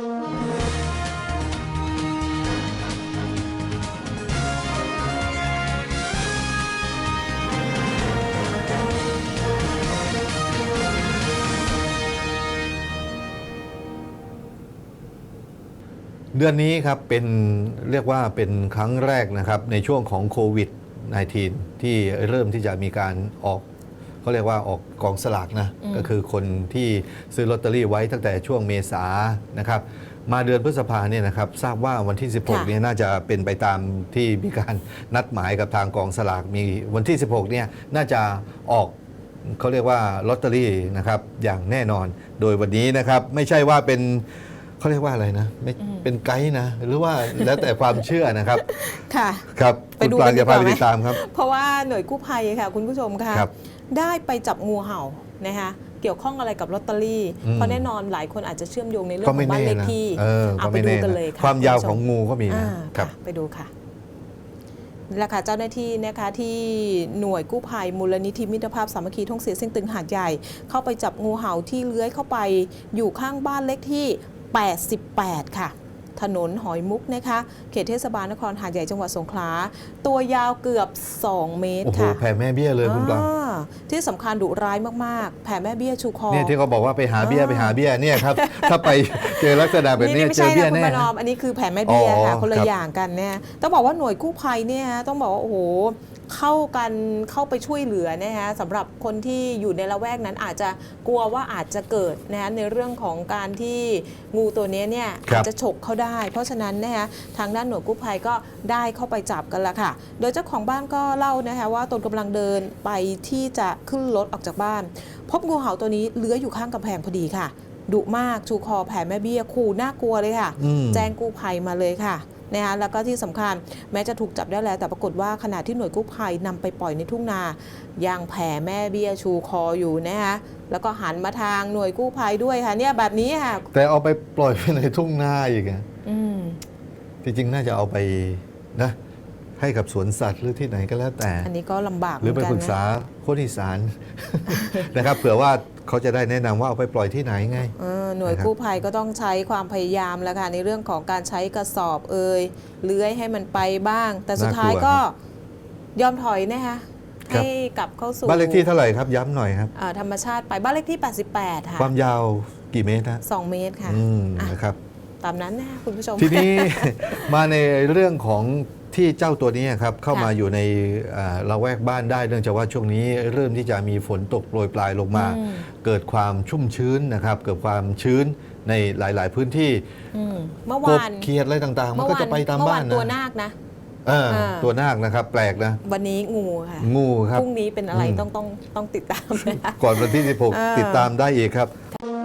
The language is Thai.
เดือนนี้ครับเป็นเรียกว่าเป็นครั้งแรกนะครับในช่วงของโควิด -19 ที่เริ่มที่จะมีการออก เขาเรียกว่าออกกองสลากนะอืมก็คือคนที่ซื้อลอตเตอรี่ไว้ตั้งแต่ช่วงเมษานะครับมาเดือนพฤษภาเนี่ยนะครับทราบว่าวันที่ 16เนี่ยน่าจะเป็นไปตามที่มีการนัดหมายกับทางกองสลากมีวันที่ 16เนี่ยน่าจะออกเขาเรียกว่าลอตเตอรี่นะครับอย่างแน่นอนโดยวันนี้นะครับไม่ใช่ว่าเป็นเขาเรียกว่าอะไรนะไม่เป็นไกด์นะ หรือว่าแล้วแต่ความเชื่อนะครับ ค่ะ ครับ ไปคุณดูปรางกันดีจะกพาว่าไปไหมติดตามครับ เพราะว่าหน่วยกู้ภัยค่ะ คุณผู้ชมค่ะครับ ได้ไปจับงูเห่านะคะเกี่ยวข้องอะไรกับลอตเตอรี่อืมเพราะแน่นอนหลายคนอาจจะเชื่อมโยงในเรื่องก็ขไม่องบ้านแน่เลขนะที่เออเอาก็ไปไม่ดูแน่กันนะเลยค่ะความยาวณผู้ชของงูก็มีนะอ่าครับค่ะไปดูค่ะนี่แหละค่ะเจ้าหน้าที่นะคะที่หน่วยกู้ภัยมูลนิธิมิตรภาพสามัคคีท่องเสียเส้นตึงหาดใหญ่ เข้าไปจับงูเห่าที่เลื้อยเข้าไปอยู่ข้างบ้านเลขที่ 88 ค่ะ ถนนหอยมุกนะคะ เขตเทศบาลนครหาดใหญ่จังหวัดสงขลา ตัวยาวเกือบ 2 เมตรโอ้โหค่ะแผ่แม่เบี้ยเลยคุณปรางอ่าที่สำคัญดุร้ายมากๆ แผ่แม่เบี้ยชูคอ เนี่ยที่เขาบอกว่าไปหาเบี้ยอ่าไปหาเบี้ยเนี่ยครับ ถ้าไปเจอลักษณะแบบนี้ไม่เจอใช่เบี้ยนะคุณแน่ ประนอมนะอันนี้คือแผ่แม่เบี้ยค่ะอ๋อคนละครับอย่างกันเนี่ยต้องบอกว่าหน่วยกู้ภัยเนี่ยต้องบอกว่าโอ้โห เข้ากันเข้าไปช่วยเหลือนะฮะสำหรับคนที่อยู่ในละแวกนั้นอาจจะกลัวว่าอาจจะเกิดนะฮะในเรื่องของการที่งูตัวนี้เนี่ยครัอาบจจะฉกเข้าได้ เพราะฉะนั้นนะฮะทางด้านหน่วยกู้ภัยก็ได้เข้าไปจับกันละค่ะ โดยเจ้าของบ้านก็เล่านะคะว่าตนกำลังเดินไปที่จะขึ้นรถออกจากบ้าน พบงูเห่าตัวนี้เลื้อยอยู่ข้างกำแพงพอดีค่ะดุมากชูคอแผ่แม่เบี้ยขู่น่ากลัวเลยค่ะ อืม แจ้งกู้ภัยมาเลยค่ะ นะคะแล้วก็ที่สำคัญแม้จะถูกจับได้แล้ว แต่ปรากฏว่าขณะที่หน่วยกู้ภัยนำไปปล่อยในทุ่งนายังแผ่แม่เบี้ยชูคออยู่นะคะแล้วก็หันมาทางหน่วยกู้ภัยด้วยค่ะเนี่ยแบบนี้ค่ะแต่เอาไปปล่อยไว้ในทุ่งนาอีกอะอืมจริงๆน่าจะเอาไปนะให้กับสวนสัตว์หรือที่ไหนก็แล้วแต่ อันนี้ก็ลำบากหรือไปเมืนปรึกษาคนอีสานนะครับเผื่อว่าเขาจะได้แนะนำว่าเอาไปปล่อยที่ไหนไงเออ หน่วยนะครับกู้ภัยก็ต้องใช้ความพยายามแล้วค่ะในเรื่องของการใช้กระสอบเอ่ยเลื้อยให้มันไปบ้าง แต่สุดท้ายก็ยอมถอยนะคะให้กลับเข้าสู่บ้านเลขที่เท่าไหร่ครับย้ำหน่อยครับ อ่าธรรมชาติไปบ้านเลขที่ 88 ค่ะ ความยาวกี่เมตรฮะ2 เมตรค่ะอืมอะนะครับ ตามนั้นนะคุณผู้ชม ทีนี้ มาในเรื่องของ ที่เจ้าตัวนี้ครับเข้ามาค่ะอยู่ในอ่าละแวกบ้านได้เนื่องจากว่าช่วงนี้เริ่มที่จะมีฝนตกโปรยปลายลงมาอืมเกิดความชุ่มชื้นนะครับ เกิดความชื้นในหลาย ๆ พื้นที่อืมเมื่อกบวานเขียดอะไรต่างๆ มันก็จะไปตามเมื่อบ้านตัวนะนาคนะเอออ่าตัวนาคนะครับ แปลกนะ วันนี้งูค่ะ งูครับพรุ่งนี้เป็นอะไรอืมต้องต้องต้องติดตามนะคะก่อนวันที่เออ16ติดตามได้อีกครับค่ะ